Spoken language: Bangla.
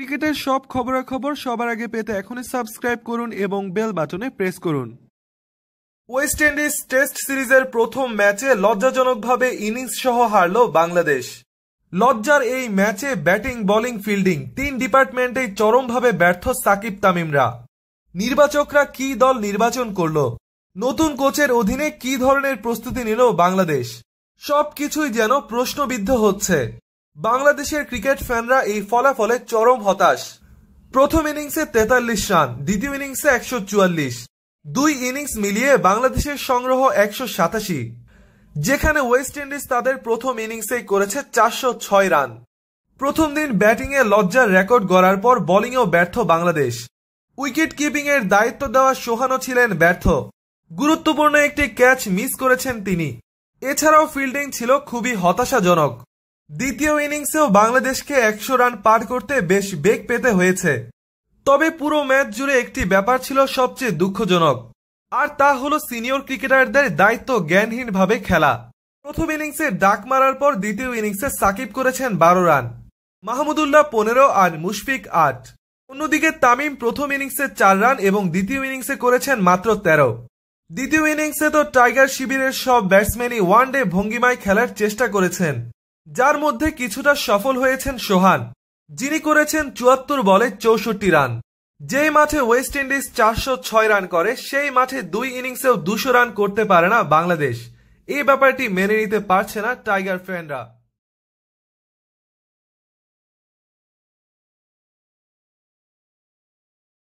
ক্রিকেটের সব খবরাখবর সবার আগে পেতে এখনই সাবস্ক্রাইব করুন এবং বেল বাটনে প্রেস করুন। ওয়েস্ট ইন্ডিজ টেস্ট সিরিজের প্রথম ম্যাচে লজ্জাজনকভাবে ইনিংস সহ হারল বাংলাদেশ। লজ্জার এই ম্যাচে ব্যাটিং, বোলিং, ফিল্ডিং তিন ডিপার্টমেন্টেই চরমভাবে ব্যর্থ সাকিব তামিমরা। নির্বাচকরা কি দল নির্বাচন করল? নতুন কোচের অধীনে কি ধরনের প্রস্তুতি নিল বাংলাদেশ? সবকিছুই যেন প্রশ্নবিদ্ধ হচ্ছে। বাংলাদেশের ক্রিকেট ফ্যানরা এই ফলাফলে চরম হতাশ। প্রথম ইনিংসে তেতাল্লিশ রান, দ্বিতীয় ইনিংসে একশো চুয়াল্লিশ। দুই ইনিংস মিলিয়ে বাংলাদেশের সংগ্রহ একশো সাতাশি। যেখানে ওয়েস্ট ইন্ডিজ তাদের প্রথম ইনিংসেই করেছে চারশো ছয় রান। প্রথম দিন ব্যাটিংয়ে লজ্জার রেকর্ড গড়ার পর বোলিংয়েও ব্যর্থ বাংলাদেশ। উইকেট কিপিং এর দায়িত্ব দেওয়া সোহানও ছিলেন ব্যর্থ। গুরুত্বপূর্ণ একটি ক্যাচ মিস করেছেন তিনি। এছাড়াও ফিল্ডিং ছিল খুবই হতাশাজনক। দ্বিতীয় ইনিংসেও বাংলাদেশকে একশো রান পার করতে বেশ বেগ পেতে হয়েছে। তবে পুরো ম্যাচ জুড়ে একটি ব্যাপার ছিল সবচেয়ে দুঃখজনক, আর তা হলো সিনিয়র ক্রিকেটারদের দায়িত্ব জ্ঞানহীনভাবে খেলা। প্রথম ইনিংসে ডাক মারার পর দ্বিতীয় ইনিংসে সাকিব করেছেন বারো রান মাহমুদুল্লাহ পনেরো আর মুশফিক আট। অন্যদিকে তামিম প্রথম ইনিংসে চার রান এবং দ্বিতীয় ইনিংসে করেছেন মাত্র তেরো। দ্বিতীয় ইনিংসে তো টাইগার শিবিরের সব ব্যাটসম্যানই ওয়ান ডে ভঙ্গিমায় খেলার চেষ্টা করেছেন। যার মধ্যে কিছুটা সফল হয়েছেন সোহান, যিনি করেছেন চুয়াত্তর বলে চৌষট্টি রান। যেই মাঠে ওয়েস্ট ইন্ডিজ চারশো ছয় রান করে, সেই মাঠে দুই ইনিংসেও দুশো রান করতে পারে না বাংলাদেশ। এই ব্যাপারটি মেনে নিতে পারছে না টাইগার ফ্যানরা।